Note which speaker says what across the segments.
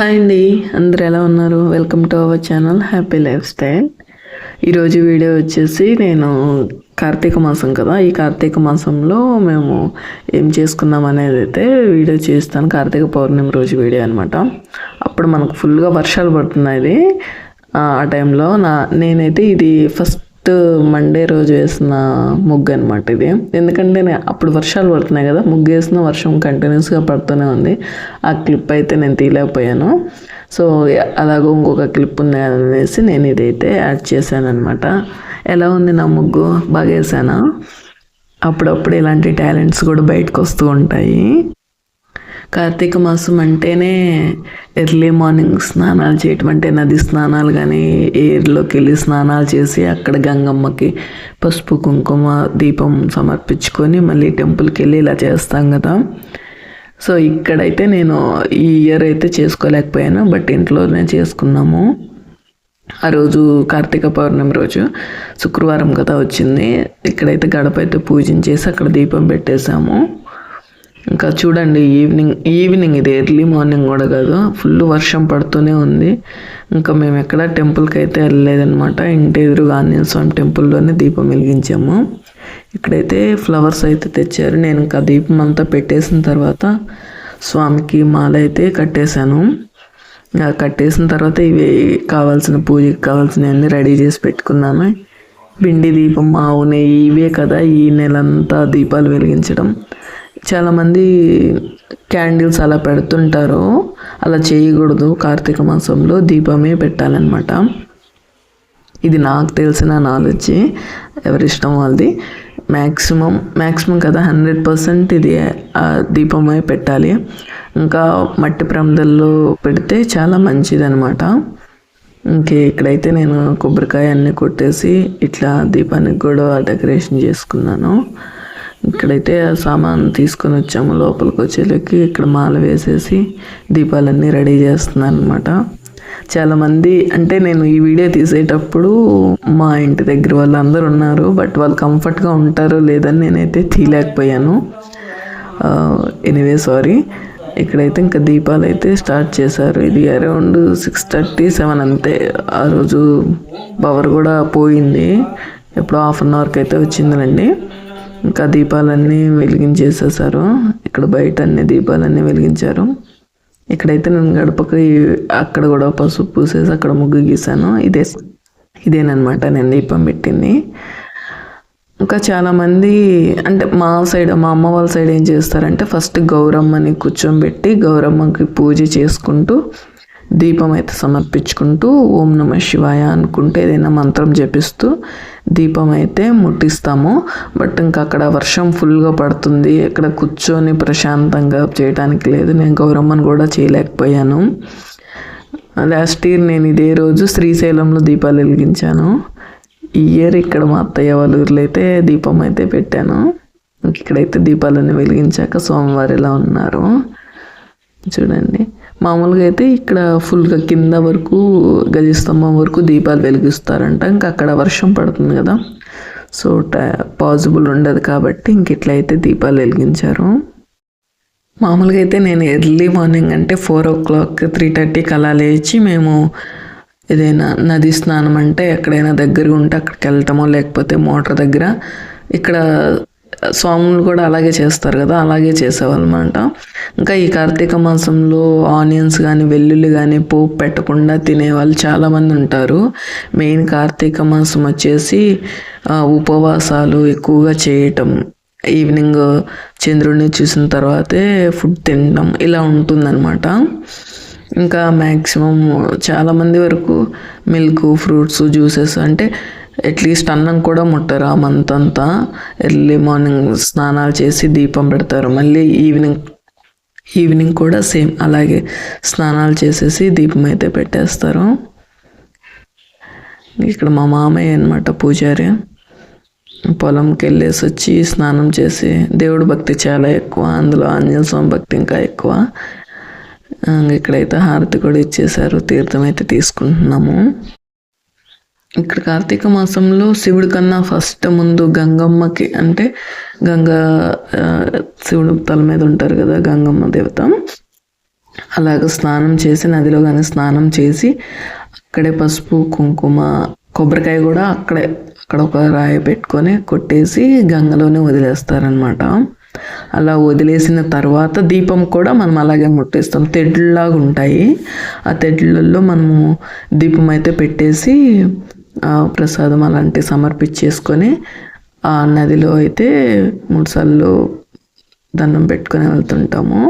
Speaker 1: Hi అండి అందరు ఎలా ఉన్నారు? Welcome to our channel happy lifestyle ఈరోజు వీడియో వచ్చేసి నేను కార్తీక మాసం కదా. ఈ కార్తీక మాసంలో మేము ఏం చేసుకున్నాం అనేది అయితే వీడియో చేస్తాను. కార్తీక పౌర్ణమి రోజు వీడియో అనమాట అప్పుడు మనకు ఫుల్గా వర్షాలు పడుతున్నాయి. ఆ టైంలో నా నేనైతే ఇది ఫస్ట్ మండే రోజు వేసిన ముగ్గు అనమాట ఇది. ఎందుకంటే నేను అప్పుడు వర్షాలు పడుతున్నాయి కదా ముగ్గు వేసిన వర్షం కంటిన్యూస్గా పడుతూనే ఉంది. ఆ క్లిప్ అయితే నేను తీయలేకపోయాను. సో అలాగో ఇంకొక క్లిప్ ఉంది అనేసి నేను ఇదైతే యాడ్ చేశాను అనమాట ఎలా ఉంది నా ముగ్గు? బాగా వేసానా? అప్పుడప్పుడు ఇలాంటి టాలెంట్స్ కూడా బయటకు వస్తూ ఉంటాయి. కార్తీక మాసం అంటేనే ఎర్లీ మార్నింగ్ స్నానాలు చేయటం అంటే నది స్నానాలు కానీ ఏర్లోకి వెళ్ళి స్నానాలు చేసి అక్కడ గంగమ్మకి పసుపు కుంకుమ దీపం సమర్పించుకొని మళ్ళీ టెంపుల్కి వెళ్ళి ఇలా చేస్తాం కదా. సో ఇక్కడైతే నేను ఈ ఇయర్ అయితే చేసుకోలేకపోయాను బట్ ఇంట్లోనే చేసుకున్నాము. ఆ రోజు కార్తీక పౌర్ణమి రోజు శుక్రవారం కదా వచ్చింది. ఇక్కడైతే గడప అయితే పూజించేసి అక్కడ దీపం పెట్టేశాము. ఇంకా చూడండి ఈవినింగ్ ఈవినింగ్ ఇది ఎర్లీ మార్నింగ్ కూడా కాదు. ఫుల్ వర్షం పడుతూనే ఉంది. ఇంకా మేము ఎక్కడ టెంపుల్కి అయితే వెళ్ళలేదనమాట ఇంటి ఎదురుగా ఆంజనేయ స్వామి టెంపుల్లోనే దీపం వెలిగించాము. ఇక్కడైతే ఫ్లవర్స్ అయితే తెచ్చారు. నేను ఇంకా దీపం అంతా పెట్టేసిన తర్వాత స్వామికి మాల అయితే కట్టేశాను. ఇంకా కట్టేసిన తర్వాత ఇవి కావాల్సిన పూజకి కావాల్సినవన్నీ రెడీ చేసి పెట్టుకున్నాను. పిండి దీపం ఆవు నెయ్యి ఇవే కదా ఈ నెలంతా దీపాలు వెలిగించడం. చాలామంది క్యాండిల్స్ అలా పెడుతుంటారు. అలా చేయకూడదు. కార్తీక మాసంలో దీపమే పెట్టాలన్నమాట. ఇది నాకు తెలిసిన నాలెడ్జ్ ఎవరిష్టం వాళ్ళది. మ్యాక్సిమం మ్యాక్సిమం కదా హండ్రెడ్ పర్సెంట్ ఇది దీపమే పెట్టాలి. ఇంకా మట్టి ప్రమదల్లో పెడితే చాలా మంచిది అనమాట ఇంకే ఇక్కడైతే నేను కొబ్బరికాయ అన్నీ కొట్టేసి ఇట్లా దీపానికి కూడా డెకరేషన్ చేసుకున్నాను. ఇక్కడైతే ఆ సామాన్ తీసుకొని వచ్చాము. లోపలికి వచ్చేలోకి ఇక్కడ మాల వేసేసి దీపాలన్నీ రెడీ చేస్తున్నాను అనమాట చాలామంది అంటే నేను ఈ వీడియో తీసేటప్పుడు మా ఇంటి దగ్గర వాళ్ళందరూ ఉన్నారు బట్ వాళ్ళు కంఫర్ట్గా ఉంటారో లేదని నేనైతే తీయలేకపోయాను. Anyway sorry. ఇక్కడైతే ఇంకా దీపాలు అయితే స్టార్ట్ చేశారు. ఇది అరౌండ్ సిక్స్ థర్టీ సెవెన్ అంతే. ఆ రోజు పవర్ కూడా పోయింది. ఎప్పుడో హాఫ్ అన్ అవర్కి అయితే వచ్చిందండి ఇంకా దీపాలన్నీ వెలిగించేసేసారు. ఇక్కడ బయట అన్ని దీపాలన్నీ వెలిగించారు. ఇక్కడైతే నేను గడపకి అక్కడ కూడా పసుపు పూసేసి అక్కడ ముగ్గు గీసాను. ఇదే ఇదేనమాట నేను దీపం పెట్టింది. ఇంకా చాలామంది అంటే మా సైడ్ మా అమ్మ వాళ్ళ సైడ్ ఏం చేస్తారంటే ఫస్ట్ గౌరమ్మని కూర్చోబెట్టి గౌరమ్మకి పూజ చేసుకుంటూ దీపం అయితే సమర్పించుకుంటూ ఓం నమ శివాయ అనుకుంటే ఏదైనా మంత్రం జపిస్తూ దీపం అయితే ముట్టిస్తాము. బట్ ఇంకా అక్కడ వర్షం ఫుల్గా పడుతుంది. ఇక్కడ కూర్చొని ప్రశాంతంగా చేయడానికి లేదు. నేను గౌరమ్మను కూడా చేయలేకపోయాను. లాస్ట్ ఇయర్ నేను ఇదే రోజు శ్రీశైలంలో దీపాలు వెలిగించాను. ఈ ఇయర్ ఇక్కడ మా అత్తయ్య వాళ్ళ ఊర్లో అయితే దీపం అయితే పెట్టాను. ఇక్కడైతే దీపాలను వెలిగించాక సోమవారం ఎలా ఉన్నారు? చూడండి. మామూలుగా అయితే ఇక్కడ ఫుల్గా కింద వరకు గజస్తంభం వరకు దీపాలు వెలిగిస్తారంట. ఇంకా అక్కడ వర్షం పడుతుంది కదా. సో పాసిబుల్ ఉండదు కాబట్టి ఇంక ఇట్లయితే దీపాలు వెలిగించారు. మామూలుగా అయితే నేను ఎర్లీ మార్నింగ్ అంటే ఫోర్ ఓ క్లాక్ త్రీ థర్టీకి అలా లేచి మేము ఏదైనా నది స్నానం అంటే ఎక్కడైనా దగ్గరగా ఉంటే అక్కడికి వెళ్తామో లేకపోతే మోటార్ దగ్గర ఇక్కడ స్వాములు కూడా అలాగే చేస్తారు కదా అలాగే చేసేవాళ్ళమాట ఇంకా ఈ కార్తీక మాసంలో ఆనియన్స్ కానీ వెల్లుల్లి కానీ పోపు పెట్టకుండా తినేవాళ్ళు చాలామంది ఉంటారు. మెయిన్ కార్తీక మాసం వచ్చేసి ఉపవాసాలు ఎక్కువగా చేయటం ఈవినింగ్ చంద్రుడిని చూసిన తర్వాతే ఫుడ్ తినడం ఇలా ఉంటుందన్నమాట. ఇంకా మ్యాక్సిమం చాలామంది వరకు మిల్క్ ఫ్రూట్స్ జ్యూసెస్ అంటే అట్లీస్ట్ అన్నం కూడా ముట్టరు ఆ మంత్ అంతా. ఎర్లీ మార్నింగ్ స్నానాలు చేసి దీపం పెడతారు. మళ్ళీ ఈవినింగ్ ఈవినింగ్ కూడా సేమ్ అలాగే స్నానాలు చేసేసి దీపం అయితే పెట్టేస్తారు. ఇక్కడ మా మామయ్య అనమాట పూజారి. పొలంకి వెళ్ళేసి వచ్చి స్నానం చేసి దేవుడు భక్తి చాలా ఎక్కువ అందులో ఆంజనేయ స్వామి భక్తి ఇంకా ఎక్కువ. ఇక్కడైతే హారతి కూడా ఇచ్చేసారు తీర్థం అయితే తీసుకుంటున్నాము. ఇక్కడ కార్తీక మాసంలో శివుడి కన్నా ఫస్ట్ ముందు గంగమ్మకి అంటే గంగా శివుడు తల మీద ఉంటారు కదా గంగమ్మ దేవత. అలాగ స్నానం చేసి నదిలో కానీ స్నానం చేసి అక్కడే పసుపు కుంకుమ కొబ్బరికాయ కూడా అక్కడే అక్కడ ఒక రాయి పెట్టుకొని కొట్టేసి గంగలోనే వదిలేస్తారనమాట అలా వదిలేసిన తర్వాత దీపం కూడా మనం అలాగే ముట్టేస్తాం. తెడ్లలాగా ఉంటాయి. ఆ తెడ్లలో మనము దీపం అయితే పెట్టేసి ప్రసాదం అలాంటివి సమర్పించేసుకొని ఆ నదిలో అయితే మూడుసార్లు దండం పెట్టుకొని వెళ్తుంటాము.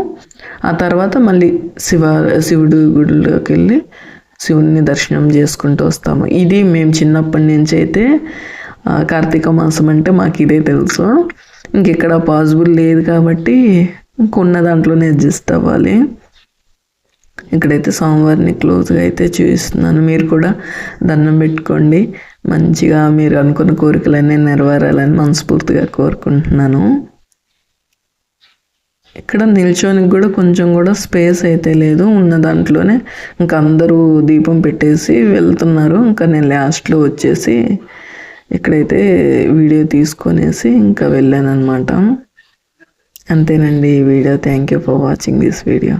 Speaker 1: ఆ తర్వాత మళ్ళీ శివ శివుడు గుడిలోకి వెళ్ళి శివుణ్ణి దర్శనం చేసుకుంటూ వస్తాము. ఇది మేము చిన్నప్పటి నుంచి అయితే కార్తీక మాసం అంటే మాకు ఇదే తెలుసు. ఇంకెక్కడ పాసిబుల్ లేదు కాబట్టి ఇంకున్న దాంట్లోనే అడ్జస్ట్ అవ్వాలి. ఇక్కడైతే సోమవారిని క్లోజ్గా అయితే చూపిస్తున్నాను. మీరు కూడా దండం పెట్టుకోండి. మంచిగా మీరు అనుకున్న కోరికలన్నీ నెరవేరాలని మనస్ఫూర్తిగా కోరుకుంటున్నాను. ఇక్కడ నిల్చోనికి కూడా కొంచెం కూడా స్పేస్ అయితే లేదు. ఉన్న దాంట్లోనే ఇంకా అందరూ దీపం పెట్టేసి వెళ్తున్నారు. ఇంకా నేను లాస్ట్లో వచ్చేసి ఇక్కడైతే వీడియో తీసుకొనేసి ఇంకా వెళ్ళాను అనమాట అంతేనండి ఈ video. Thank you for watching this video